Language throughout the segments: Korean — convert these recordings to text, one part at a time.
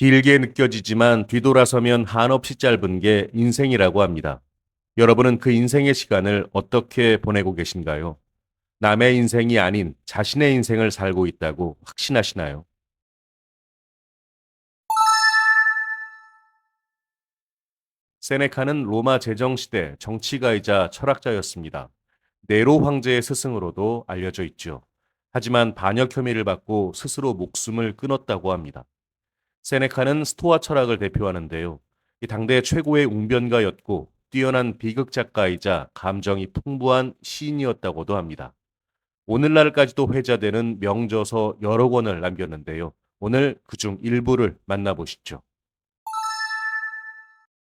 길게 느껴지지만 뒤돌아서면 한없이 짧은 게 인생이라고 합니다. 여러분은 그 인생의 시간을 어떻게 보내고 계신가요? 남의 인생이 아닌 자신의 인생을 살고 있다고 확신하시나요? 세네카는 로마 제정시대 정치가이자 철학자였습니다. 네로 황제의 스승으로도 알려져 있죠. 하지만 반역 혐의를 받고 스스로 목숨을 끊었다고 합니다. 세네카는 스토아 철학을 대표하는데요. 이 당대 최고의 웅변가였고 뛰어난 비극 작가이자 감정이 풍부한 시인이었다고도 합니다. 오늘날까지도 회자되는 명저서 여러 권을 남겼는데요. 오늘 그중 일부를 만나보시죠.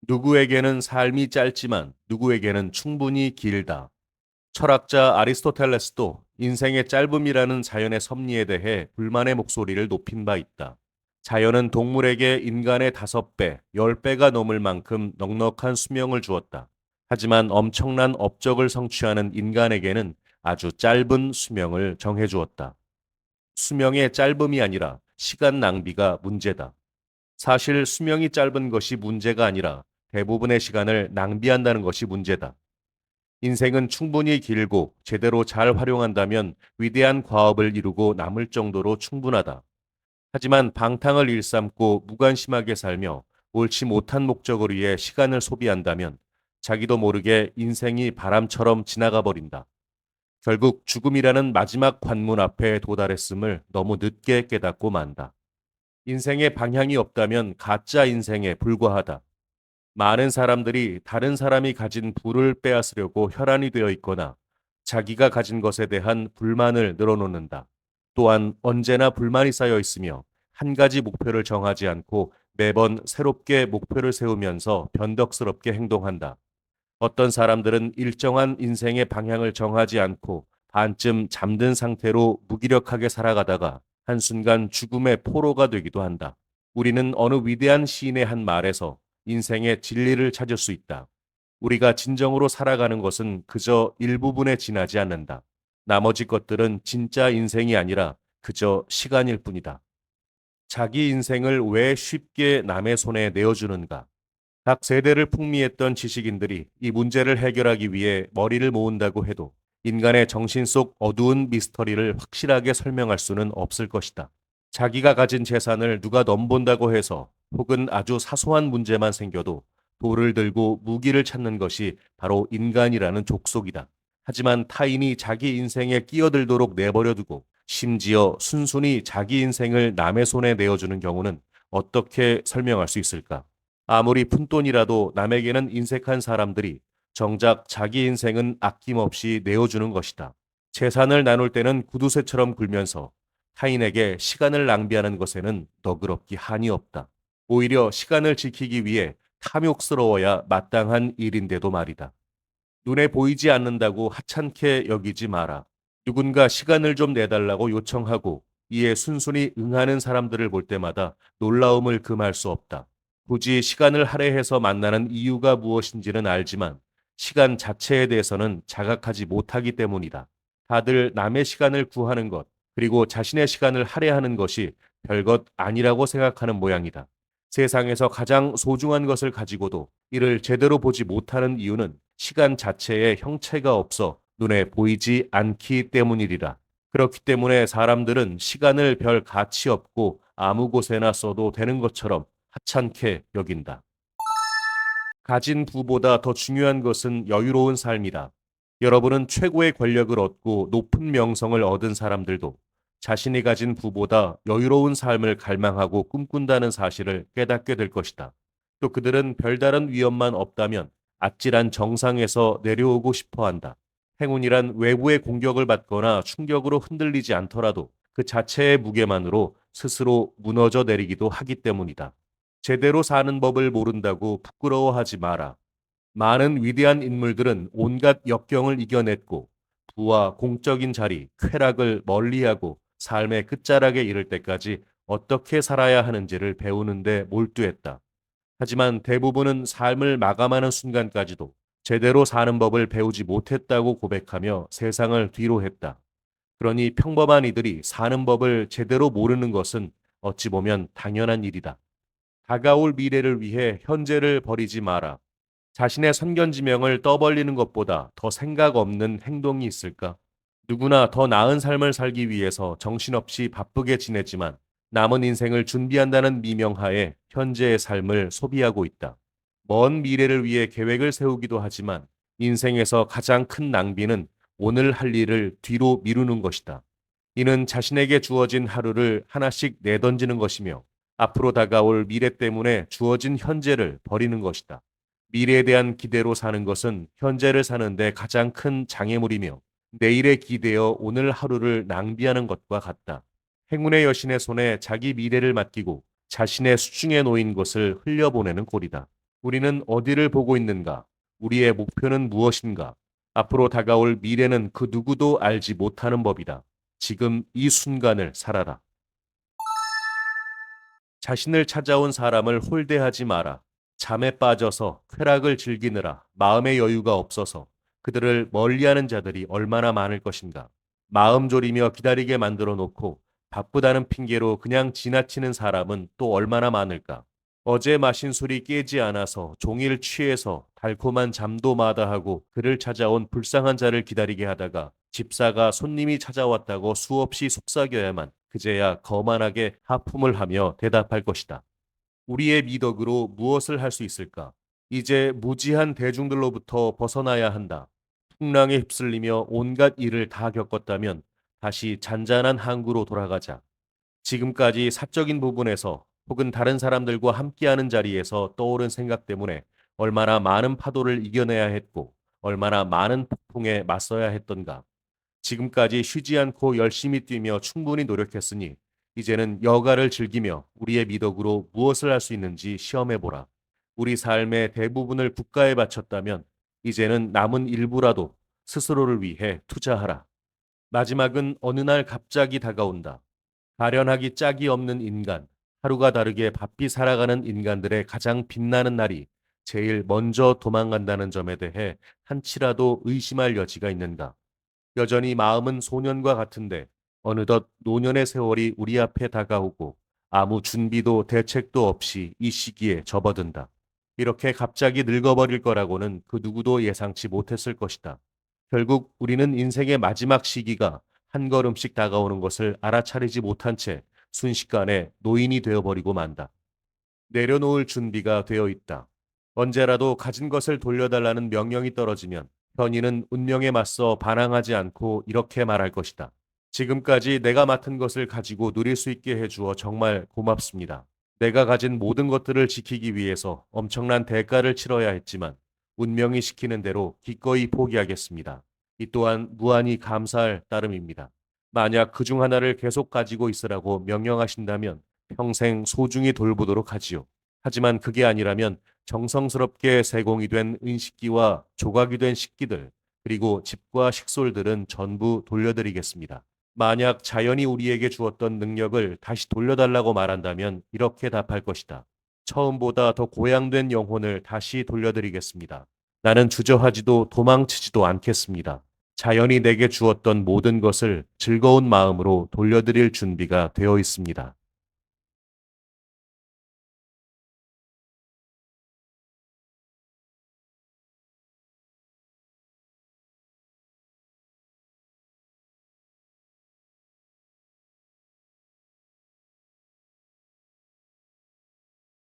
누구에게는 삶이 짧지만 누구에게는 충분히 길다. 철학자 아리스토텔레스도 인생의 짧음이라는 자연의 섭리에 대해 불만의 목소리를 높인 바 있다. 자연은 동물에게 인간의 다섯 배, 열 배가 넘을 만큼 넉넉한 수명을 주었다. 하지만 엄청난 업적을 성취하는 인간에게는 아주 짧은 수명을 정해 주었다. 수명의 짧음이 아니라 시간 낭비가 문제다. 사실 수명이 짧은 것이 문제가 아니라 대부분의 시간을 낭비한다는 것이 문제다. 인생은 충분히 길고 제대로 잘 활용한다면 위대한 과업을 이루고 남을 정도로 충분하다. 하지만 방탕을 일삼고 무관심하게 살며 옳지 못한 목적을 위해 시간을 소비한다면 자기도 모르게 인생이 바람처럼 지나가 버린다. 결국 죽음이라는 마지막 관문 앞에 도달했음을 너무 늦게 깨닫고 만다. 인생의 방향이 없다면 가짜 인생에 불과하다. 많은 사람들이 다른 사람이 가진 부를 빼앗으려고 혈안이 되어 있거나 자기가 가진 것에 대한 불만을 늘어놓는다. 또한 언제나 불만이 쌓여 있으며 한 가지 목표를 정하지 않고 매번 새롭게 목표를 세우면서 변덕스럽게 행동한다. 어떤 사람들은 일정한 인생의 방향을 정하지 않고 반쯤 잠든 상태로 무기력하게 살아가다가 한순간 죽음의 포로가 되기도 한다. 우리는 어느 위대한 시인의 한 말에서 인생의 진리를 찾을 수 있다. 우리가 진정으로 살아가는 것은 그저 일부분에 지나지 않는다. 나머지 것들은 진짜 인생이 아니라 그저 시간일 뿐이다. 자기 인생을 왜 쉽게 남의 손에 내어주는가? 각 세대를 풍미했던 지식인들이 이 문제를 해결하기 위해 머리를 모은다고 해도 인간의 정신 속 어두운 미스터리를 확실하게 설명할 수는 없을 것이다. 자기가 가진 재산을 누가 넘본다고 해서 혹은 아주 사소한 문제만 생겨도 돌을 들고 무기를 찾는 것이 바로 인간이라는 족속이다. 하지만 타인이 자기 인생에 끼어들도록 내버려두고 심지어 순순히 자기 인생을 남의 손에 내어주는 경우는 어떻게 설명할 수 있을까? 아무리 푼돈이라도 남에게는 인색한 사람들이 정작 자기 인생은 아낌없이 내어주는 것이다. 재산을 나눌 때는 구두쇠처럼 굴면서 타인에게 시간을 낭비하는 것에는 너그럽기 한이 없다. 오히려 시간을 지키기 위해 탐욕스러워야 마땅한 일인데도 말이다. 눈에 보이지 않는다고 하찮게 여기지 마라. 누군가 시간을 좀 내달라고 요청하고 이에 순순히 응하는 사람들을 볼 때마다 놀라움을 금할 수 없다. 굳이 시간을 할애해서 만나는 이유가 무엇인지는 알지만 시간 자체에 대해서는 자각하지 못하기 때문이다. 다들 남의 시간을 구하는 것, 그리고 자신의 시간을 할애하는 것이 별것 아니라고 생각하는 모양이다. 세상에서 가장 소중한 것을 가지고도 이를 제대로 보지 못하는 이유는 시간 자체에 형체가 없어 눈에 보이지 않기 때문이리라. 그렇기 때문에 사람들은 시간을 별 가치 없고 아무 곳에나 써도 되는 것처럼 하찮게 여긴다. 가진 부보다 더 중요한 것은 여유로운 삶이다. 여러분은 최고의 권력을 얻고 높은 명성을 얻은 사람들도 자신이 가진 부보다 여유로운 삶을 갈망하고 꿈꾼다는 사실을 깨닫게 될 것이다. 또 그들은 별다른 위험만 없다면 아찔한 정상에서 내려오고 싶어 한다. 행운이란 외부의 공격을 받거나 충격으로 흔들리지 않더라도 그 자체의 무게만으로 스스로 무너져 내리기도 하기 때문이다. 제대로 사는 법을 모른다고 부끄러워하지 마라. 많은 위대한 인물들은 온갖 역경을 이겨냈고 부와 공적인 자리, 쾌락을 멀리하고 삶의 끝자락에 이를 때까지 어떻게 살아야 하는지를 배우는데 몰두했다. 하지만 대부분은 삶을 마감하는 순간까지도 제대로 사는 법을 배우지 못했다고 고백하며 세상을 뒤로 했다. 그러니 평범한 이들이 사는 법을 제대로 모르는 것은 어찌 보면 당연한 일이다. 다가올 미래를 위해 현재를 버리지 마라. 자신의 선견지명을 떠벌리는 것보다 더 생각 없는 행동이 있을까? 누구나 더 나은 삶을 살기 위해서 정신없이 바쁘게 지내지만 남은 인생을 준비한다는 미명하에 현재의 삶을 소비하고 있다. 먼 미래를 위해 계획을 세우기도 하지만 인생에서 가장 큰 낭비는 오늘 할 일을 뒤로 미루는 것이다. 이는 자신에게 주어진 하루를 하나씩 내던지는 것이며 앞으로 다가올 미래 때문에 주어진 현재를 버리는 것이다. 미래에 대한 기대로 사는 것은 현재를 사는데 가장 큰 장애물이며 내일에 기대어 오늘 하루를 낭비하는 것과 같다. 행운의 여신의 손에 자기 미래를 맡기고 자신의 수중에 놓인 것을 흘려보내는 꼴이다. 우리는 어디를 보고 있는가? 우리의 목표는 무엇인가? 앞으로 다가올 미래는 그 누구도 알지 못하는 법이다. 지금 이 순간을 살아라. 자신을 찾아온 사람을 홀대하지 마라. 잠에 빠져서 쾌락을 즐기느라 마음의 여유가 없어서 그들을 멀리하는 자들이 얼마나 많을 것인가. 마음 졸이며 기다리게 만들어 놓고 바쁘다는 핑계로 그냥 지나치는 사람은 또 얼마나 많을까. 어제 마신 술이 깨지 않아서 종일 취해서 달콤한 잠도 마다하고 그를 찾아온 불쌍한 자를 기다리게 하다가 집사가 손님이 찾아왔다고 수없이 속삭여야만 그제야 거만하게 하품을 하며 대답할 것이다. 우리의 미덕으로 무엇을 할 수 있을까? 이제 무지한 대중들로부터 벗어나야 한다. 풍랑에 휩쓸리며 온갖 일을 다 겪었다면 다시 잔잔한 항구로 돌아가자. 지금까지 사적인 부분에서 혹은 다른 사람들과 함께하는 자리에서 떠오른 생각 때문에 얼마나 많은 파도를 이겨내야 했고 얼마나 많은 폭풍에 맞서야 했던가. 지금까지 쉬지 않고 열심히 뛰며 충분히 노력했으니 이제는 여가를 즐기며 우리의 미덕으로 무엇을 할 수 있는지 시험해보라. 우리 삶의 대부분을 국가에 바쳤다면 이제는 남은 일부라도 스스로를 위해 투자하라. 마지막은 어느 날 갑자기 다가온다. 가련하기 짝이 없는 인간, 하루가 다르게 바삐 살아가는 인간들의 가장 빛나는 날이 제일 먼저 도망간다는 점에 대해 한치라도 의심할 여지가 있는가. 여전히 마음은 소년과 같은데 어느덧 노년의 세월이 우리 앞에 다가오고 아무 준비도 대책도 없이 이 시기에 접어든다. 이렇게 갑자기 늙어버릴 거라고는 그 누구도 예상치 못했을 것이다. 결국 우리는 인생의 마지막 시기가 한 걸음씩 다가오는 것을 알아차리지 못한 채 순식간에 노인이 되어버리고 만다. 내려놓을 준비가 되어 있다. 언제라도 가진 것을 돌려달라는 명령이 떨어지면 현인은 운명에 맞서 반항하지 않고 이렇게 말할 것이다. 지금까지 내가 맡은 것을 가지고 누릴 수 있게 해주어 정말 고맙습니다. 내가 가진 모든 것들을 지키기 위해서 엄청난 대가를 치러야 했지만 운명이 시키는 대로 기꺼이 포기하겠습니다. 이 또한 무한히 감사할 따름입니다. 만약 그 중 하나를 계속 가지고 있으라고 명령하신다면 평생 소중히 돌보도록 하지요. 하지만 그게 아니라면 정성스럽게 세공이 된 은식기와 조각이 된 식기들, 그리고 집과 식솔들은 전부 돌려드리겠습니다. 만약 자연이 우리에게 주었던 능력을 다시 돌려달라고 말한다면 이렇게 답할 것이다. 처음보다 더 고양된 영혼을 다시 돌려드리겠습니다. 나는 주저하지도 도망치지도 않겠습니다. 자연이 내게 주었던 모든 것을 즐거운 마음으로 돌려드릴 준비가 되어 있습니다.